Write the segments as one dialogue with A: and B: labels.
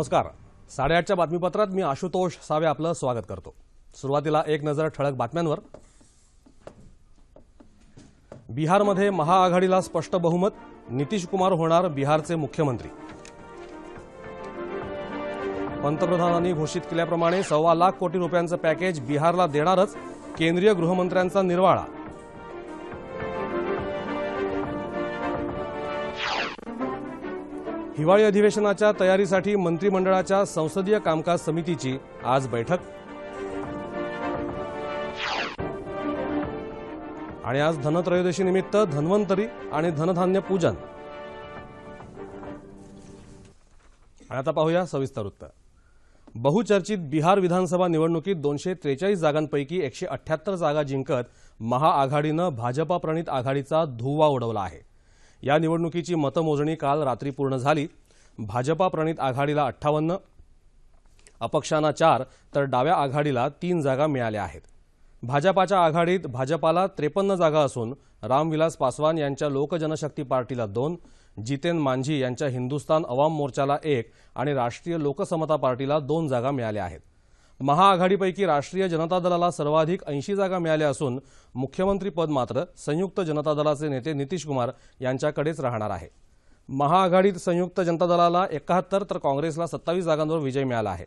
A: नमस्कार साडेआठच्या बातमीपत्रात मी आशुतोष सावे आपलं स्वागत करतो सुरुवातीला एक नजर ठळक बातम्यांवर बिहारमध्ये महाआघाडीला स्पष्ट बहुमत नितीश कुमार होणार बिहारचे मुख्यमंत्री पंतप्रधानांनी घोषित केल्याप्रमाणे सव्वा लाख कोटी रुपयांचं पॅकेज बिहारला देणारच केंद्रीय गृहमंत्र्यांचा निर्वाळा हिवाळी अधिवेशनाच्या तयारीसाठी मंत्रिमंडळाच्या संसदीय कामकाज समितीची आज बैठक आणि आज धनत्रयोदशीनिमित्त धन्वंतरी आणि धनधान्य पूजन आता पाहूया सविस्तर वृत्त बहुचर्चित बिहार विधानसभा निवडणुकीत दोनशे त्रेचाळीस जागांपैकी एकशे अठ्ठ्याहत्तर जागा जिंकत महाआघाडीनं भाजपा प्रणित आघाडीचा धुव्वा उडवला आहे या निवडणुकीची मतमोजणी काल रात्री पूर्ण झाली भाजपा प्रणित आघाडीला अठ्ठावन्न अपक्षांना चार तर डाव्या आघाडीला तीन जागा मिळाल्या आहेत भाजपाच्या आघाडीत भाजपाला त्रेपन्न जागा असून रामविलास पासवान यांच्या लोकजनशक्ती पार्टीला दोन जितेन मांझी यांच्या हिंदुस्तान अवाम मोर्चाला एक आणि राष्ट्रीय लोकसमता पार्टीला दोन जागा मिळाल्या आहेत महाआघाडीपैकी राष्ट्रीय जनता दलाला सर्वाधिक ऐंशी जागा मिळाल्या असून मुख्यमंत्रीपद मात्र संयुक्त जनता दलाचे नेते नितीश कुमार यांच्याकडेच राहणार आहे महाआघाडीत संयुक्त जनता दलाला एकाहत्तर तर काँग्रेसला सत्तावीस जागांवर विजय मिळाला आहे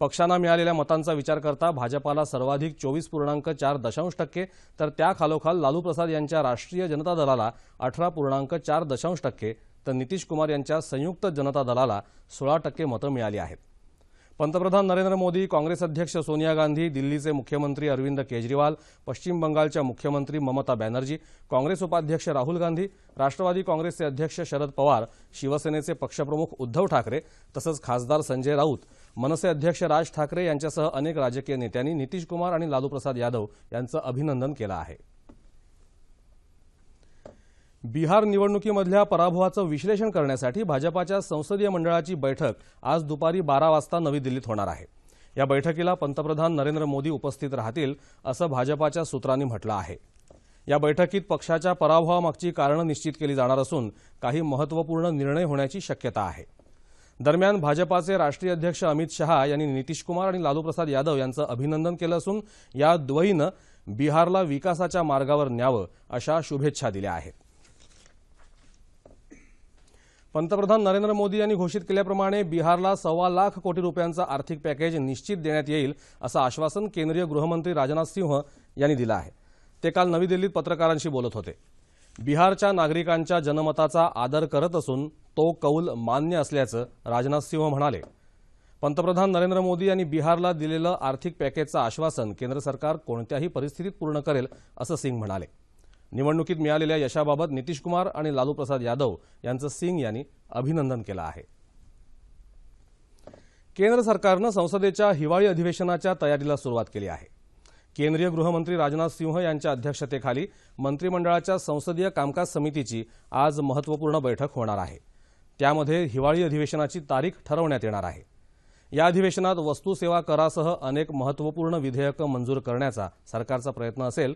A: पक्षांना मिळालेल्या मतांचा विचार करता भाजपाला सर्वाधिक चोवीस पूर्णांक चार दशांश टक्के तर त्याखालोखाल लालू प्रसाद यांच्या राष्ट्रीय जनता दलाला अठरा पूर्णांक चार दशांश टक्के तर नितीश कुमार यांच्या संयुक्त जनता दलाला सोळा टक्के मतं मिळाली आहेत पंतप्रधान नरेंद्र मोदी काँग्रेस अध्यक्ष सोनिया गांधी दिल्लीचे मुख्यमंत्री अरविंद केजरीवाल पश्चिम बंगालच्या मुख्यमंत्री ममता बॅनर्जी काँग्रेस उपाध्यक्ष राहुल गांधी राष्ट्रवादी काँग्रेसचे अध्यक्ष शरद पवार शिवसेनेचे पक्षप्रमुख उद्धव ठाकरे तसंच खासदार संजय राऊत मनसे अध्यक्ष राज ठाकरे यांच्यासह अनेक राजकीय नेत्यांनी नितीश कुमार आणि लालूप्रसाद यादव यांचं अभिनंदन केलं आहे बिहार निवडणुकीमधल्या पराभवाचं विश्लेषण करण्यासाठी भाजपाच्या संसदीय मंडळाची बैठक आज दुपारी बारा वाजता नवी दिल्लीत होणार आहे या बैठकीला पंतप्रधान नरेंद्र मोदी उपस्थित राहतील असं भाजपाच्या सूत्रांनी म्हटलं आहे या बैठकीत पक्षाच्या पराभवामागची कारणं निश्चित केली जाणार असून काही महत्त्वपूर्ण निर्णय होण्याची शक्यता आहे दरम्यान भाजपाचे राष्ट्रीय अध्यक्ष अमित शहा यांनी नितीश कुमार आणि लालूप्रसाद यादव यांचं अभिनंदन केलं असून या द्वयीनं बिहारला विकासाच्या मार्गावर न्यावं अशा शुभेच्छा दिल्या आहेत पंतप्रधान नरेंद्र मोदी यांनी घोषित केल्याप्रमाणे बिहारला सव्वा लाख कोटी रुपयांचा आर्थिक पॅकेज निश्चित देण्यात येईल असं आश्वासन केंद्रीय गृहमंत्री राजनाथ सिंह यांनी दिलं आहे ते काल नवी दिल्लीत पत्रकारांशी बोलत होते बिहारच्या नागरिकांच्या जनमताचा आदर करत असून तो कौल मान्य असल्याचं राजनाथ सिंह म्हणाले पंतप्रधान नरेंद्र मोदी यांनी बिहारला दिलेलं आर्थिक पॅकेजचं आश्वासन केंद्र सरकार कोणत्याही परिस्थितीत पूर्ण करेल असं सिंग म्हणाले निवडणुकीत मिळालेल्या यशाबाबत नितीश कुमार आणि लालू प्रसाद यादव यांचं सिंग यांनी अभिनंदन केलं आहे केंद्र सरकारनं संसदेच्या हिवाळी अधिवेशनाच्या तयारीला सुरुवात केली आहे केंद्रीय गृहमंत्री राजनाथ सिंह यांच्या अध्यक्षतेखाली मंत्रिमंडळाच्या संसदीय कामकाज समितीची आज महत्त्वपूर्ण बैठक होणार आहे त्यामध्ये हिवाळी अधिवेशनाची तारीख ठरवण्यात येणार आहे या अधिवेशनात वस्तू सेवा करासह अनेक महत्त्वपूर्ण विधेयकं मंजूर करण्याचा सरकारचा प्रयत्न असेल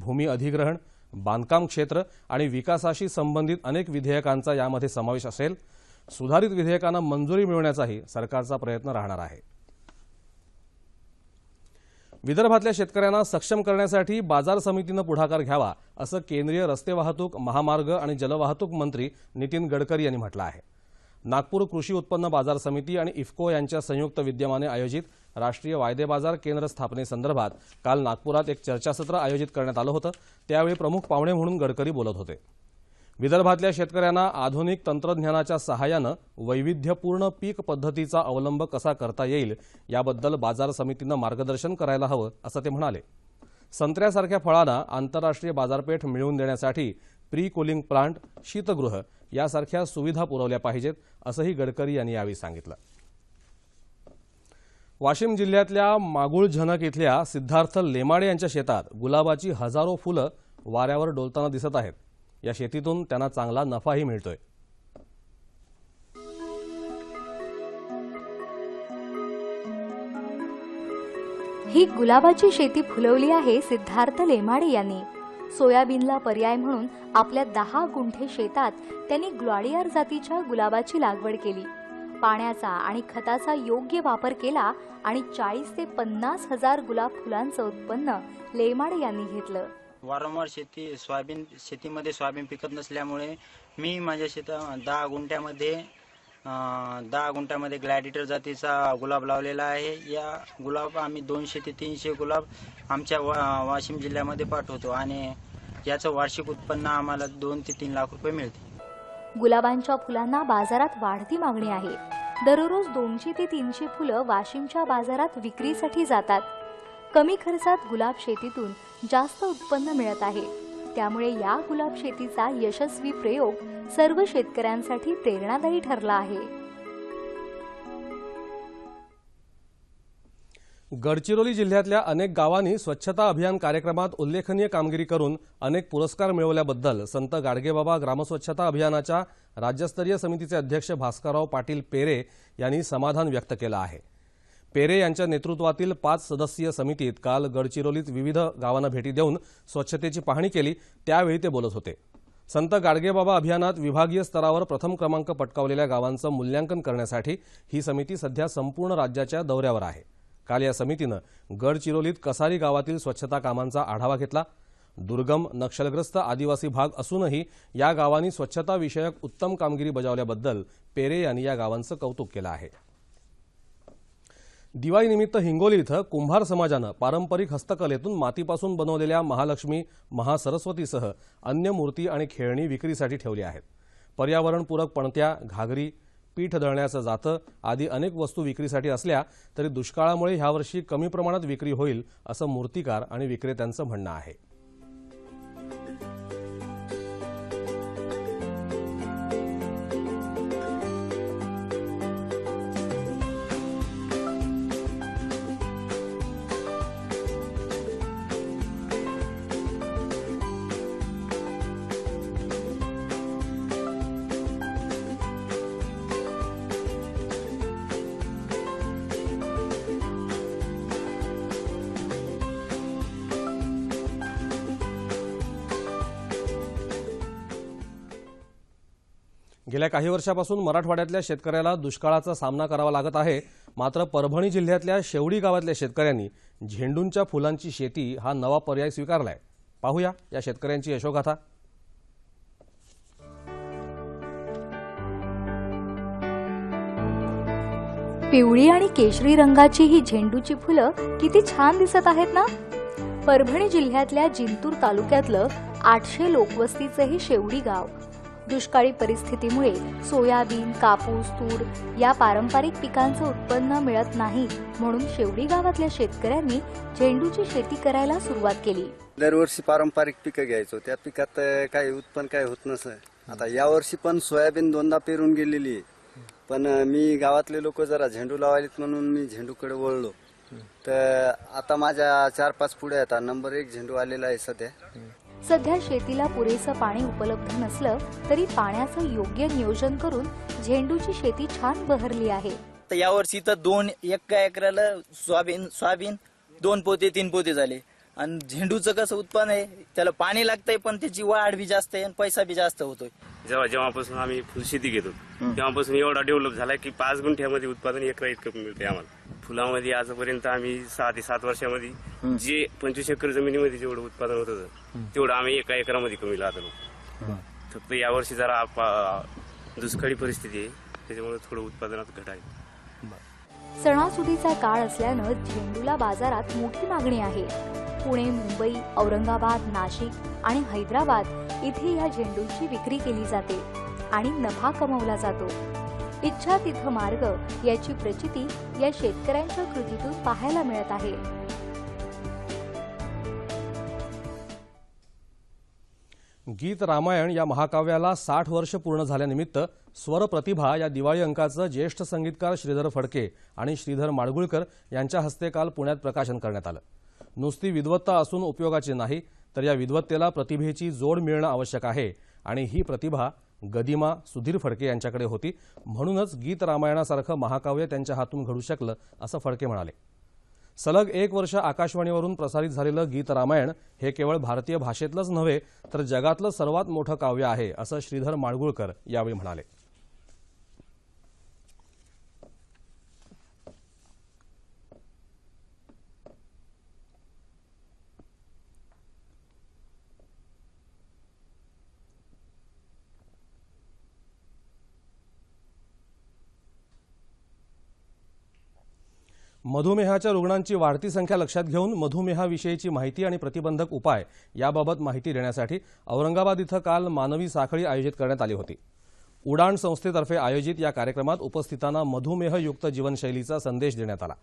A: भूमी अधिग्रहण बांधकाम क्षेत्र आणि विकासाशी संबंधित अनेक विधेयकांचा यामध्ये समावेश असेल सुधारित विधेयकांना मंजुरी मिळवण्याचाही सरकारचा प्रयत्न राहणार आहे विदर्भातल्या शेतकऱ्यांना सक्षम करण्यासाठी बाजार समितीनं पुढाकार घ्यावा असं केंद्रीय रस्ते वाहतूक महामार्ग आणि जलवाहतूक मंत्री नितीन गडकरी यांनी म्हटलं आहे नागपूर कृषी उत्पन्न बाजार समिती आणि इफ्को यांच्या संयुक्त विद्यमाने आयोजित राष्ट्रीय वायदे बाजार केंद्र स्थापनेसंदर्भात काल नागपुरात एक चर्चासत्र आयोजित करण्यात आलं होतं त्यावेळी प्रमुख पाहुणे म्हणून गडकरी बोलत होते विदर्भातल्या शेतकऱ्यांना आधुनिक तंत्रज्ञानाच्या सहाय्यानं वैविध्यपूर्ण पीक पद्धतीचा अवलंब कसा करता येईल याबद्दल बाजार समितीनं मार्गदर्शन करायला हवं असं ते म्हणाले संत्र्यासारख्या फळांना आंतरराष्ट्रीय बाजारपेठ मिळवून देण्यासाठी प्री कुलिंग प्लांट शीतगृह यासारख्या सुविधा पुरवल्या पाहिजेत असंही गडकरी यांनी यावेळी सांगितलं वाशिम जिल्ह्यातल्या मागुळ झनक इथल्या सिद्धार्थ लेमाडे यांच्या शेतात गुलाबाची हजारो फुलं वाऱ्यावर डोलताना दिसत आहेत या शेतीतून त्यांना चांगला नफाही मिळतोय
B: ही गुलाबाची शेती फुलवली आहे सिद्धार्थ लेमाडे यांनी सोयाबीनला पर्याय म्हणून आपल्या दहा गुंठे शेतात त्यांनी ग्लॉडियार जातीच्या गुलाबाची लागवड केली पाण्याचा आणि खताचा योग्य वापर केला आणि चाळीस ते पन्नास हजार गुलाब फुलांचं उत्पन्न लेमाडे यांनी घेतलं वारंवार शेती सोयाबीन शेतीमध्ये सोयाबीन पिकत नसल्यामुळे मी माझ्या शेता दहा गुंठ्यामध्ये दहा गुंठ्यामध्ये ग्लॅडिटर जातीचा गुलाब लावलेला आहे या गुलाब आम्ही दोनशे ते तीनशे गुलाब आमच्या वाशिम जिल्ह्यामध्ये पाठवतो आणि याचं वार्षिक उत्पन्न आम्हाला दोन ते तीन लाख रुपये मिळते गुलाबांच्या फुलांना बाजारात वाढती मागणी आहे दररोज दोनशे ते तीनशे फुलं वाशिमच्या बाजारात विक्रीसाठी जातात कमी खर्चात गुलाब शेतीतून जास्त उत्पन्न मिळत आहे त्यामुळे या गुलाब शेतीचा यशस्वी प्रयोग सर्व शेतकऱ्यांसाठी प्रेरणादायी ठरला आहे
A: गडचिरोली जिल्ह्यातल्या अनेक गावांनी स्वच्छता अभियान कार्यक्रमात उल्लेखनीय कामगिरी करून अनेक पुरस्कार मिळवल्याबद्दल संत गाडगेबाबा ग्रामस्वच्छता अभियानाच्या राज्यस्तरीय समितीचे अध्यक्ष भास्करराव पाटील पेरे यांनी समाधान व्यक्त केलं आहे पेरे यांच्या नेतृत्वातील पाच सदस्यीय समितीत काल गडचिरोलीत विविध गावांना भेटी देऊन स्वच्छतेची पाहणी केली त्यावेळी ते बोलत होते संत गाडगेबाबा अभियानात विभागीय स्तरावर प्रथम क्रमांक पटकावलेल्या गावांचं मूल्यांकन करण्यासाठी ही समिती सध्या संपूर्ण राज्याच्या दौऱ्यावर आहे काल या समितीनं गडचिरोलीत कसारी गावातील स्वच्छता कामांचा आढावा घेतला दुर्गम नक्षलग्रस्त आदिवासी भाग असूनही या गावांनी स्वच्छताविषयक उत्तम कामगिरी बजावल्याबद्दल पेरे यांनी या गावांचं कौतुक केलं आहे दिवाळीनिमित्त हिंगोली इथं कुंभार समाजानं पारंपरिक हस्तकलेतून मातीपासून बनवलेल्या महालक्ष्मी महासरस्वतीसह अन्य मूर्ती आणि खेळणी विक्रीसाठी ठेवली आहेत पर्यावरणपूरक पणत्या घागरी पीठ दळण्याचं जातं आदी अनेक वस्तू विक्रीसाठी असल्या तरी दुष्काळामुळे ह्यावर्षी कमी प्रमाणात विक्री होईल असं मूर्तिकार आणि विक्रेत्यांचं म्हणणं आहे गेल्या काही वर्षापासून मराठवाड्यातल्या शेतकऱ्याला दुष्काळाचा सामना करावा लागत आहे मात्र परभणी जिल्ह्यातल्या शेवडी गावातल्या शेतकऱ्यांनी झेंडूंच्या फुलांची शेती हा नवा पर्याय स्वीकारलाय पाहूया या शेतकऱ्यांची यशोगाथा
B: पिवळी आणि केशरी रंगाची ही झेंडूची फुलं किती छान दिसत आहेत ना परभणी जिल्ह्यातल्या जिंतूर तालुक्यातलं आठशे लोकवस्तीचं हे शेवडी गाव दुष्काळी परिस्थितीमुळे सोयाबीन कापूस तूर या पारंपरिक पिकांचं उत्पन्न मिळत नाही म्हणून शेवडी गावातल्या शेतकऱ्यांनी झेंडूची शेती करायला सुरुवात केली दरवर्षी पारंपरिक पिकं घ्यायचो त्या पिकात काही उत्पन्न काय होत नस आता यावर्षी पण सोयाबीन दोनदा पेरून गेलेली आहे पण मी गावातले लोक जरा झेंडू लावायलेत म्हणून मी झेंडूकडे वळलो तर आता माझ्या चार पाच पुढे आता नंबर एक झेंडू आलेला आहे सध्या सध्या शेतीला पुरेसं पाणी उपलब्ध नसलं तरी पाण्याचं योग्य नियोजन करून झेंडूची शेती छान बहरली आहे तर यावर्षी तर दोन एका एकराला सोयाबीन सोयाबीन दोन पोते तीन पोते झाले आणि झेंडूचं कसं उत्पन्न आहे त्याला पाणी लागतंय पण त्याची वाढ बी जास्त आहे आणि पैसा बी जास्त होतोय
A: जेव्हा जेव्हापासून आम्ही फुलशेती घेतो तेव्हापासून एवढा डेव्हलप झाला की पाच गुंठ्यामध्ये उत्पादन एकरा इतकं मिळतंय आम्हाला फुलामध्ये आजपर्यंत आम्ही सहा ते सात वर्षामध्ये जे पंचवीस एकर जमिनीमध्ये जेवढं उत्पादन होत होतं तेवढं आम्ही एका एकरामध्ये कमी लागलो फक्त यावर्षी जरा दुष्काळी परिस्थिती आहे त्याच्यामुळे थोडं उत्पादनात घट आहे
B: सणासुदीचा काळ असल्यानं झेंडूला बाजारात मोठी मागणी आहे पुणे मुंबई औरंगाबाद नाशिक आणि हैदराबाद इथे या झेंडूची विक्री केली जाते आणि नफा कमवला जातो इच्छा तिथ मार्ग याची प्रचिती या शेतकऱ्यांच्या कृतीतून पाहायला मिळत आहे
A: गीत रामायण या महाकाव्याला साठ वर्ष पूर्ण झाल्यानिमित्त स्वरप्रतिभा या दिवाळी अंकाचं ज्येष्ठ संगीतकार श्रीधर फडके आणि श्रीधर माडगुळकर यांच्या हस्ते काल पुण्यात प्रकाशन करण्यात आलं नुसती विद्वत्ता असून उपयोगाची नाही तर या विद्वत्तेला प्रतिभेची जोड मिळणं आवश्यक आहे आणि ही प्रतिभा गदिमा सुधीर फडके यांच्याकडे होती म्हणूनच गीत रामायणासारखं महाकाव्य त्यांच्या हातून घडू शकलं असं फडके म्हणाले सलग एक वर्ष आकाशवाणीवरून प्रसारित झालेलं गीत रामायण हे केवळ भारतीय भाषेतलंच नव्हे तर जगातलं सर्वात मोठं काव्य आहे असं श्रीधर माळगुळकर यावेळी म्हणाले मधुमेहाच्या रुग्णांची वाढती संख्या लक्षात घेऊन मधुमेहाविषयीची माहिती आणि प्रतिबंधक उपाय याबाबत माहिती देण्यासाठी औरंगाबाद इथं काल मानवी साखळी आयोजित करण्यात आली होती उडाण संस्थेतर्फे आयोजित या कार्यक्रमात उपस्थितांना मधुमेहयुक्त जीवनशैलीचा संदेश देण्यात आला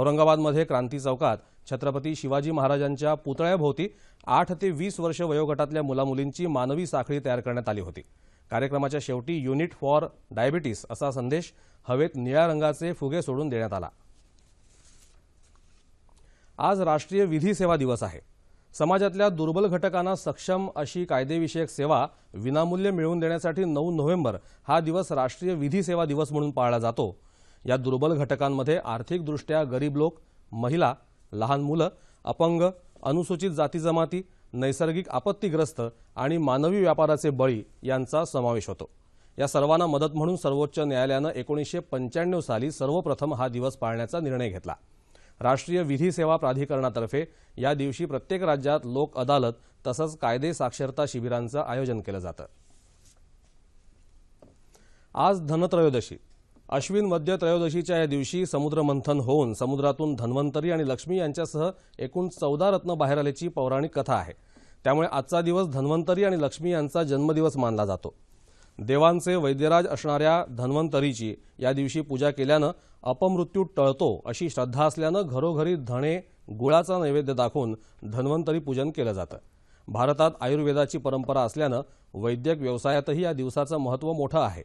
A: औरंगाबादमध्ये क्रांती चौकात छत्रपती शिवाजी महाराजांच्या पुतळ्याभोवती आठ ते वीस वर्ष वयोगटातल्या मुलामुलींची मानवी साखळी तयार करण्यात आली होती कार्यक्रमाच्या शेवटी युनिट फॉर डायबिटीस असा संदेश हवेत निळ्या रंगाचे फुगे सोडून देण्यात आला आज राष्ट्रीय विधी सेवा दिवस आहे समाजातल्या दुर्बल घटकांना सक्षम अशी कायदेविषयक सेवा विनामूल्य मिळवून देण्यासाठी नऊ नोव्हेंबर हा दिवस राष्ट्रीय विधी सेवा दिवस म्हणून पाळला जातो या दुर्बल घटकांमध्ये आर्थिकदृष्ट्या गरीब लोक महिला लहान मुलं अपंग अनुसूचित जाती जमाती नैसर्गिक आपत्तीग्रस्त आणि मानवी व्यापाराचे बळी यांचा समावेश होतो या सर्वांना मदत म्हणून सर्वोच्च न्यायालयानं एकोणीसशे पंच्याण्णव साली सर्वप्रथम हा दिवस पाळण्याचा निर्णय घेतला राष्ट्रीय विधी सेवा प्राधिकरणातर्फे या दिवशी प्रत्येक राज्यात लोक अदालत तसंच कायदे साक्षरता शिबिरांचं आयोजन केलं जातं आज धनत्रयोदशी अश्विन मध्य त्रयोदशीच्या या दिवशी समुद्रमंथन होऊन समुद्रातून धन्वंतरी आणि लक्ष्मी यांच्यासह एकूण चौदा रत्न बाहेर आल्याची पौराणिक कथा आहे त्यामुळे आजचा दिवस धन्वंतरी आणि लक्ष्मी यांचा जन्मदिवस मानला जातो देवांचे वैद्यराज असणाऱ्या धन्वंतरीची या दिवशी पूजा केल्यानं अपमृत्यू टळतो अशी श्रद्धा असल्यानं घरोघरी धणे गुळाचा नैवेद्य दाखवून धन्वंतरी पूजन केलं जातं भारतात आयुर्वेदाची परंपरा असल्यानं वैद्यक व्यवसायातही या दिवसाचं महत्त्व मोठं आहे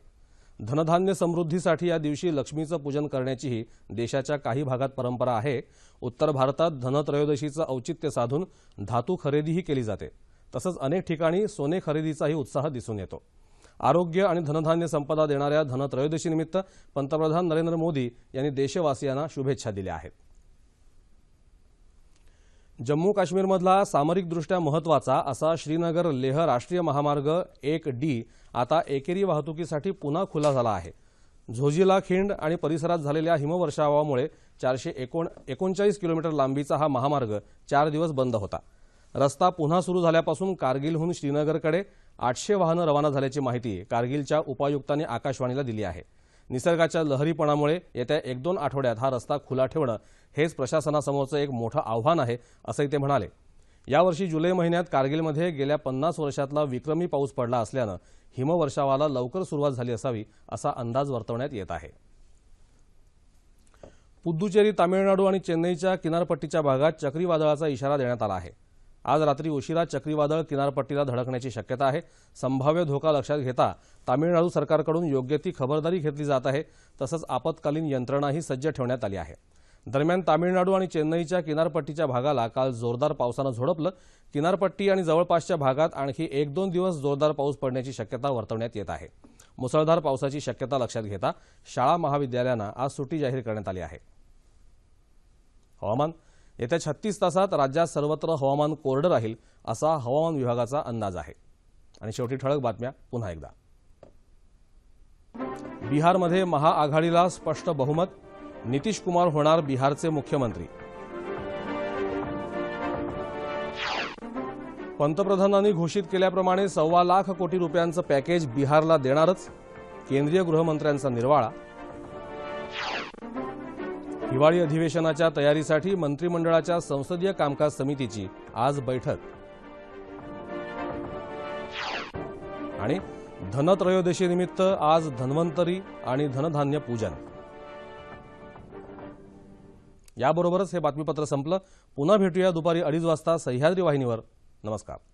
A: धनधान्य समृद्धीसाठी या दिवशी लक्ष्मीचं पूजन करण्याचीही देशाच्या काही भागात परंपरा आहे उत्तर भारतात धनत्रयोदशीचं औचित्य साधून धातू खरेदीही केली जाते तसंच अनेक ठिकाणी सोने खरेदीचाही उत्साह दिसून येतो आरोग्य आणि धनधान्य संपदा देणाऱ्या निमित्त पंतप्रधान नरेंद्र मोदी यांनी देशवासियांना शुभेच्छा दिल्या आहेत जम्मू काश्मीरमधला सामरिकदृष्ट्या महत्त्वाचा असा श्रीनगर लेह राष्ट्रीय महामार्ग एक डी आता एकेरी वाहतुकीसाठी पुन्हा खुला झाला आहे झोजिला खिंड आणि परिसरात झालेल्या हिमवर्षावामुळे चारशे एकोण एकोणचाळीस किलोमीटर लांबीचा हा महामार्ग चार दिवस बंद होता रस्ता पुन्हा सुरू झाल्यापासून कारगिलहून श्रीनगरकडे आठशे वाहनं रवाना झाल्याची माहिती कारगिलच्या उपायुक्तांनी आकाशवाणीला दिली आहे निसर्गाच्या लहरीपणामुळे येत्या एक दोन आठवड्यात हा रस्ता खुला ठेवणं हेच प्रशासनासमोरचं एक मोठं आव्हान आहे असंही ते म्हणाले यावर्षी जुलै महिन्यात कारगिलमध्ये गेल्या पन्नास वर्षातला विक्रमी पाऊस पडला असल्यानं हिमवर्षावाला लवकर सुरुवात झाली असावी असा अंदाज वर्तवण्यात येत आहे पुद्दुचेरी तामिळनाडू आणि चेन्नईच्या किनारपट्टीच्या भागात चक्रीवादळाचा इशारा देण्यात आला आहे आज रात्री उशिरा चक्रीवादळ किनारपट्टीला धडकण्याची शक्यता आहे संभाव्य धोका लक्षात घेता तामिळनाडू सरकारकडून योग्य ती खबरदारी घेतली जात आहे तसंच आपत्कालीन यंत्रणाही सज्ज ठेवण्यात आली आहे दरम्यान तामिळनाडू आणि चेन्नईच्या किनारपट्टीच्या भागाला काल जोरदार पावसानं झोडपलं किनारपट्टी आणि जवळपासच्या भागात आणखी एक दोन दिवस जोरदार पाऊस पडण्याची शक्यता वर्तवण्यात येत आहे मुसळधार पावसाची शक्यता लक्षात घेता शाळा महाविद्यालयांना आज सुट्टी जाहीर करण्यात आली आहे हवामान येत्या छत्तीस तासात राज्यात सर्वत्र हवामान कोरडं राहील असा हवामान विभागाचा अंदाज आहे आणि शेवटी ठळक बातम्या पुन्हा एकदा बिहारमध्ये महाआघाडीला स्पष्ट बहुमत नितीश कुमार होणार बिहारचे मुख्यमंत्री पंतप्रधानांनी घोषित केल्याप्रमाणे सव्वा लाख कोटी रुपयांचं पॅकेज बिहारला देणारच केंद्रीय गृहमंत्र्यांचा निर्वाळा हिवाळी अधिवेशनाच्या तयारीसाठी मंत्रिमंडळाच्या संसदीय कामकाज समितीची आज बैठक आणि धनत्रयोदशीनिमित्त आज धन्वंतरी आणि धनधान्य पूजन याबरोबरच हे बातमीपत्र संपलं पुन्हा भेटूया दुपारी अडीच वाजता सह्याद्री वाहिनीवर नमस्कार